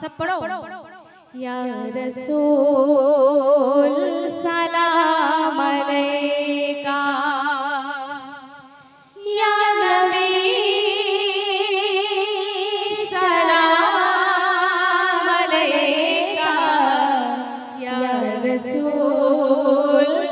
सब पढ़ो या रसूल सलाम अलैका या नबी सलाम अलैका या रसूल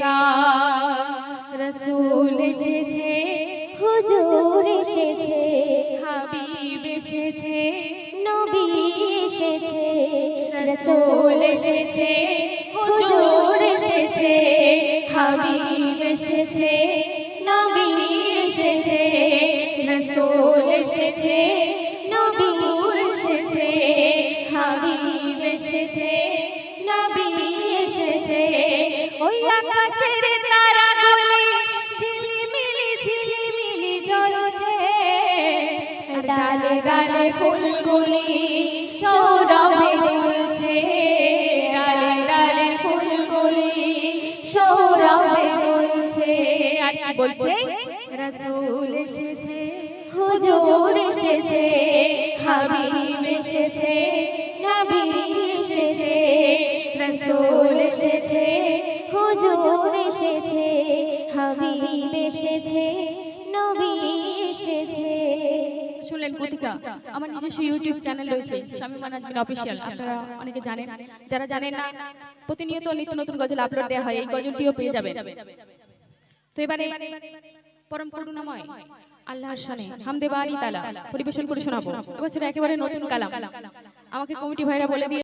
আলাইকা রসুল এসেছে হুজুর এসেছে হাবিব এসেছে নবী এসেছে রসুল এসেছে হুজুর এসেছে হাবিব এসেছে নবী এসেছে রসুল এসেছে নবী এসেছে হাবিব এসেছে। আকাশের তারাগুলি ঝিলিমিলি ঝিলিমিলি জ্বলছে। ডালে ডালে ফুলগুলি সৌরভে দুলছে ডালে ডালে ফুলগুলি সৌরভে দুলছে আর কি বলছে? রসুল এসেছে, হুজুর এসেছে, হাবিব এসেছে, নবী এসেছে, রসুল এসেছে। হুজুর এসেছে, হাবিব এসেছে, নবী এসেছে। শুনলেন কুতিকা, আমার নিজস্ব ইউটিউব চ্যানেল রয়েছে, স্বামী অফিসিয়াল আপনারা অনেকে জানেন। যারা জানেন না, প্রতিনিয়ত নিত্য নতুন গজল আপলোড দেওয়া হয়, এই গজলটিও পেয়ে যাবেন। তো এবারে পরম করুণাময়, আল্লাহর শানে তালা, পরিবেশন করে শোনাবো। এবছর একেবারে নতুন কালাম। আমাকে কমিটি ভাইরা বলে দিয়ে